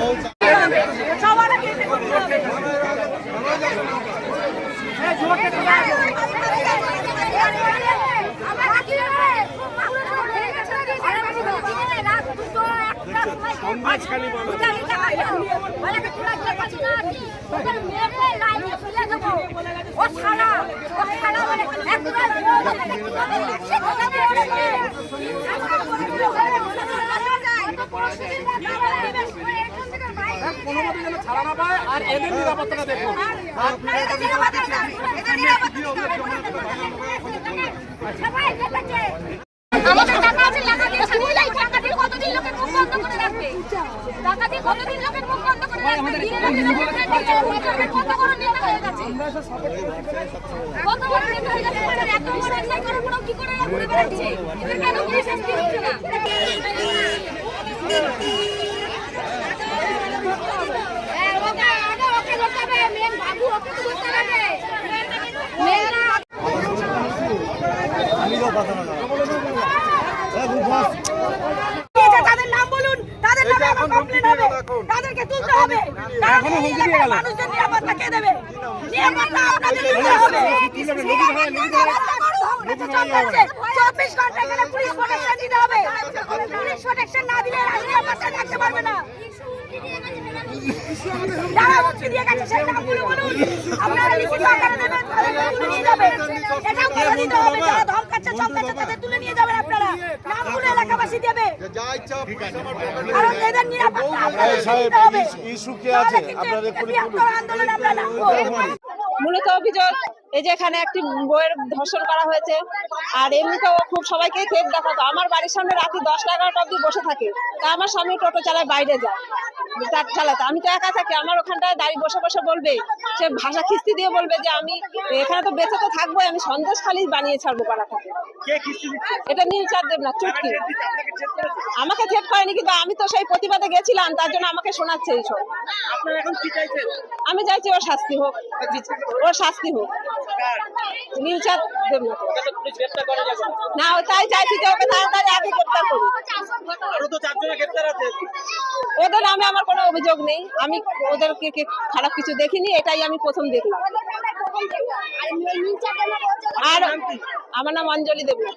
ও কোনো যেন ছাড়া না পায়, আর এদের নিরাপত্তাটা দেখুন। আমাদের কত বড় নেতা হয়ে গেছে কত বড় নেতা হয়ে গেছে এত করে কি করে বেড়াচ্ছে? এদের কেন পুলিশ শাস্তি না হ্যাঁ, ওকে, ওকে, ওকে ধরতে হবে। মেন বাবু, ওকে তো ধরতে হবে। মেন না, দিয়েছে, তাদের নাম বলুন। তাদের নামে এখন কমপ্লেন হবে। তাদেরকে তুলতে হবে। কারণ এই এলাকার মানুষদের নিরাপত্তা কে দেবে? নিরাপত্তা আপনাদের দিতে হবে। চব্বিশ ঘণ্টা এখানে পুলিশ প্রোটেকশন দিতে হবে। পুলিশ প্রোটেকশন না দিলে নিরাপত্তা থাকতে পারবে না। যারা হুমকি দিয়ে গেছে সেই নামগুলো বলুন। আপনারা লিখিত আকারে দেবেন তুলে নিয়ে যাবেন। এটা বলে দিতে হবে। যারা ধমকাচ্ছে চমকাচ্ছে তাদের তুলে নিয়ে যাবেন আপনারা। নামগুলো দেবে। কারণ এদের মূলত অভিযোগ এই যে এখানে একটি বইয়ের ধর্ষণ করা হয়েছে আর এমনিতেও ও খুব সবাইকেই থেপ দেখাতো। আমার বাড়ির সামনে রাতে দশটা এগারোটা অব্দি বসে থাকে। তা আমার স্বামী টোটো চালায় বাইরে যায় তার চালাতে। আমি তো একা থাকি আমার ওখানটায় দাঁড়িয়ে বসে বসে বলবে সে ভাষা খিস্তি দিয়ে বলবে যে আমি এখানে তো বেঁচে তো থাকবোই আমি সন্দেশ খালি বানিয়ে ছাড়বো পাড়াটাকে। এটা নীল চাঁদ দেবনাথ চুটকি আমাকে করেনি কিন্তু আমি তো সেই প্রতিবাদে গেছিলাম তার জন্য আমাকে শোনাচ্ছে এইসব আমি চাইছি ওর শাস্তি হোক ওর শাস্তি হোক। নীলচাঁদ দেবনাথ না ও তাই চাইছি যে ওকে তাড়াতাড়ি আগে গ্রেপ্তার করি ওদের নামে আমার কোনো অভিযোগ নেই। আমি ওদেরকে খারাপ কিছু দেখিনি এটাই আমি প্রথম দেখলাম। আর আমার নাম অঞ্জলি দেবনাথ